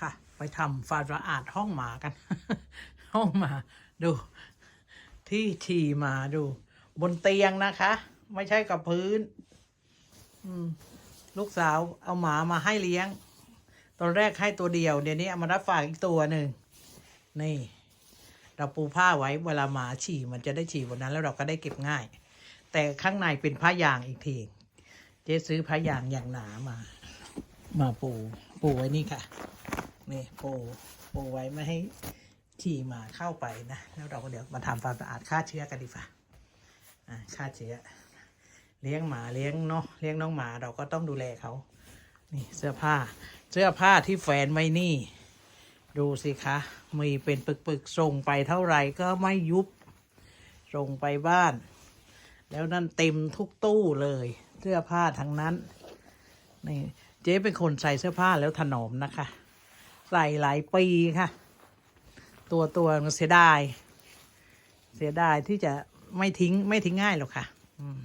ค่ะ ไปทำความสะอาดห้องหมากัน ห้องหมาดู ที่ฉี่หมาดู บนเตียงนะคะ ไม่ใช่กับพื้น ลูกสาวเอาหมามาให้เลี้ยง ตอนแรกให้ตัวเดียว เดี๋ยวนี้เอามารับฝากอีกตัวหนึ่ง นี่ เราปูผ้าไว้เวลาหมาฉี่มันจะได้ฉี่บนนั้น แล้วเราก็ได้เก็บง่าย แต่ข้างในเป็นผ้ายางอีกที เจ๊ซื้อผ้ายางอย่างหนามา มาปู ปูไว้นี่ค่ะ นี่ปูปูไว้ไม่ให้ฉี่หมาเข้าไปนะ แล้วเราก็เดี๋ยวมาทำความสะอาดฆ่าเชื้อกันดีกว่าอ่าฆ่าเชื้อ เลี้ยงหมาเลี้ยงเนาะเลี้ยงน้องหมาเราก็ต้องดูแลเขา นี่เสื้อผ้า เสื้อผ้าที่แฟนไม่นี่ ดูสิคะ มีเป็นปึกๆส่งไปเท่าไหร่ก็ไม่ยุบ ส่งไปบ้าน แล้วนั่นเต็มทุกตู้เลย เสื้อผ้าทั้งนั้น นี่เจ๊เป็นคนใส่เสื้อผ้าแล้วถนอมนะคะ ใส่หลายปีค่ะ ตัวตัวเสียดาย เสียดายที่จะไม่ทิ้งไม่ทิ้งง่ายหรอกค่ะ อืม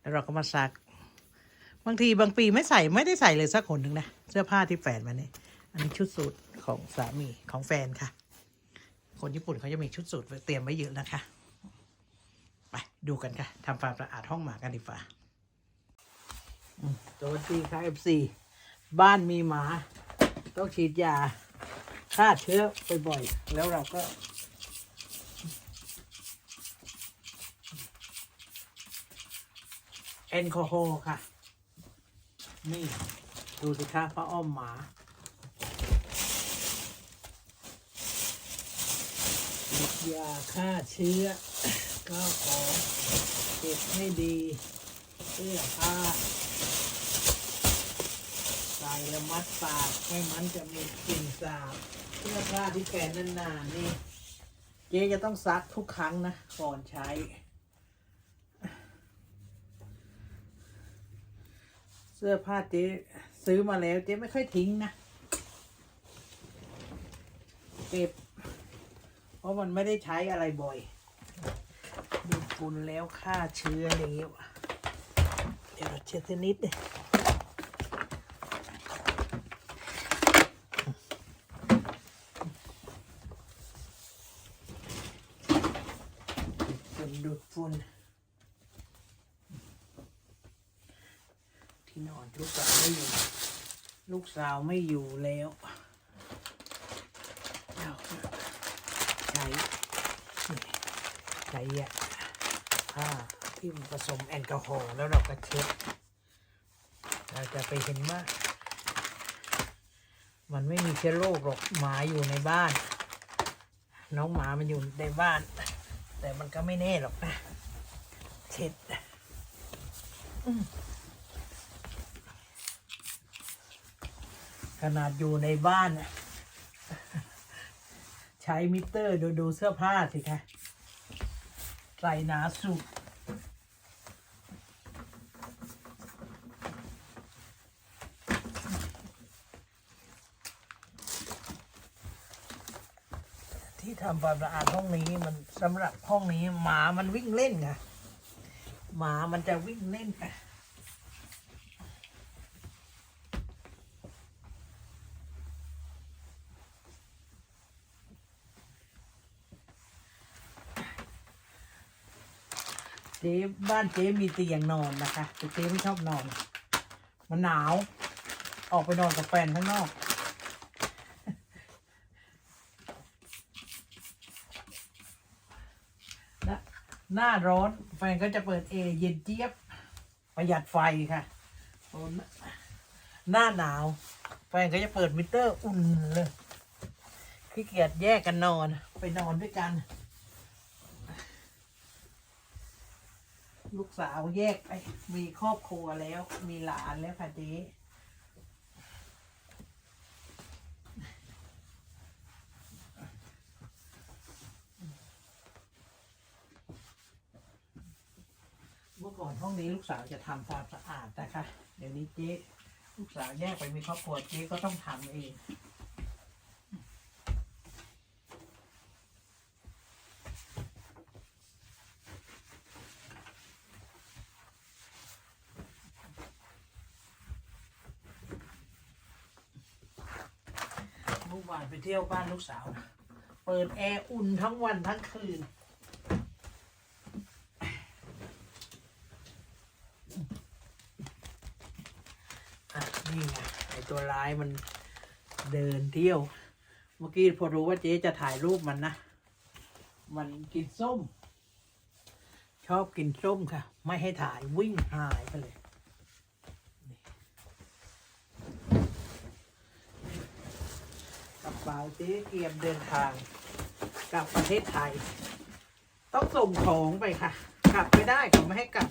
แล้วเราก็มาซัก บางทีบางปีไม่ใส่ไม่ได้ใส่เลยสักคนหนึ่งนะเสื้อผ้าที่แฟนมาเนี่ยอันนี้ชุดสูทของสามีของแฟนค่ะ คนญี่ปุ่นเขาจะมีชุดสูทเตรียมไว้เยอะนะคะไปดูกันค่ะทำความสะอาดห้องหมากันดีกว่าอืมสวัสดีค่ะเอฟซีบ้านมีหมา ต้องฉีดยาฆ่าเชื้อบ่อยๆแล้วเราก็แอลกอฮอล์ค่ะ นี่ ดูสิคะพระอ้อมหมาฉีดยาฆ่าเชื้อ ก็ขอเก็บให้ดีเสื้อผ้า ใส่และมัดปากให้มันจะมีกลิ่นสาบเสื้อผ้าที่แขวนนานๆนี่เจ๊จะต้องซักทุกครั้งนะก่อนใช้ เสื้อผ้าเจ๊ซื้อมาแล้วเจ๊ไม่ค่อยทิ้งนะเก็บ เพราะมันไม่ได้ใช้อะไรบ่อยดูดฝุ่นแล้วฆ่าเชื้อแล้วเดี๋ยวเราเช็ดสักนิดเลย ดฝุ่นที่นอนลูกสาวไม่อยู่ ลูกสาวไม่อยู่แล้วเราใช้ใช้ยาผ้าที่มันผสมแอลกอฮอล์แล้วเราก็เช็ดเราจะไปเห็นว่า มันไม่มีเชื้อโรคหรอกหมาอยู่ในบ้าน น้องหมามันอยู่ในบ้าน แต่มันก็ไม่แน่หรอกนะเช็ดขนาดอยู่ในบ้านน่ะใช้มิเตอร์ดูดูเสื้อผ้าสิคะใส่หนาสุด ที่ทำความสะอาดห้องนี้มันสำหรับห้องนี้หมามันวิ่งเล่นไงหมามันจะวิ่งเล่นไปเจ๊บ้านเจ๊มีเตียงนอนนะคะแต่เจ๊ไม่ชอบนอน มันหนาว ออกไปนอนกับแฟนข้างนอก หน้า หน้าร้อนแฟนก็จะเปิดเอร์เย็นเจี๊ยบ ประหยัดไฟค่ะ หน้าหนาว แฟนก็จะเปิดมิเตอร์อุ่นเลยขี้เกียจแยกกันนอนไปนอนด้วยกัน ลูกสาวแยกไป มีครอบครัวแล้ว มีหลานแล้วค่ะเจ๊ ก่อนห้องนี้ลูกสาวจะทำความสะอาดนะคะ เดี๋ยวนี้เจ๊ลูกสาวแยกไปมีครอบครัวเจ๊ก็ต้องทำเองวานไปเที่ยวบ้านลูกสาวนะเปิดแอร์อุ่นทั้งวันทั้งคืน อะ นี่ไงไอตัวร้ายมันเดินเที่ยว เมื่อกี้พอรู้ว่าเจ๊จะถ่ายรูปมันนะ มันกินส้ม ชอบกินส้มค่ะ ไม่ให้ถ่ายวิ่งหายไปเลยกระเป๋าเจ๊เกียมเดินทางกลับประเทศไทย ต้องส่งของไปค่ะ กลับไม่ได้เขาไม่ให้กลับ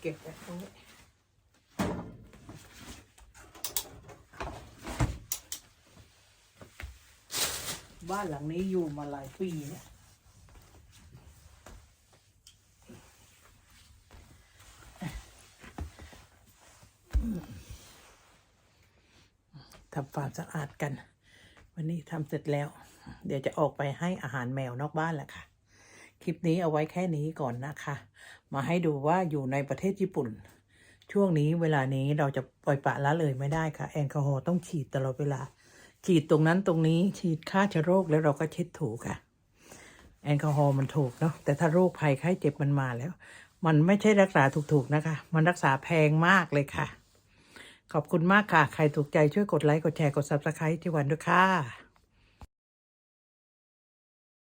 เก็บไว้ตรงนี้ บ้านหลังนี้อยู่มาหลายปีเนี่ยทำความสะอาดกัน วันนี้ทำเสร็จแล้ว เดี๋ยวจะออกไปให้อาหารแมวนอกบ้านแหละค่ะ คลิปนี้เอาไว้แค่นี้ก่อนนะคะ มาให้ดูว่าอยู่ในประเทศญี่ปุ่น ช่วงนี้เวลานี้เราจะปล่อยปละละเลยไม่ได้ค่ะ แอลกอฮอล์ต้องฉีดตลอดเวลา ฉีดตรงนั้นตรงนี้ฉีดฆ่าเชื้อโรคแล้วเราก็เช็ดถูค่ะ แอลกอฮอล์มันถูกเนาะแต่ถ้าโรคภัยไข้เจ็บมันมาแล้ว มันไม่ใช่รักษาถูกๆนะคะ มันรักษาแพงมากเลยค่ะ ขอบคุณมากค่ะ ใครถูกใจช่วยกดไลค์กดแชร์กด subscribe ที่วันด้วยค่ะ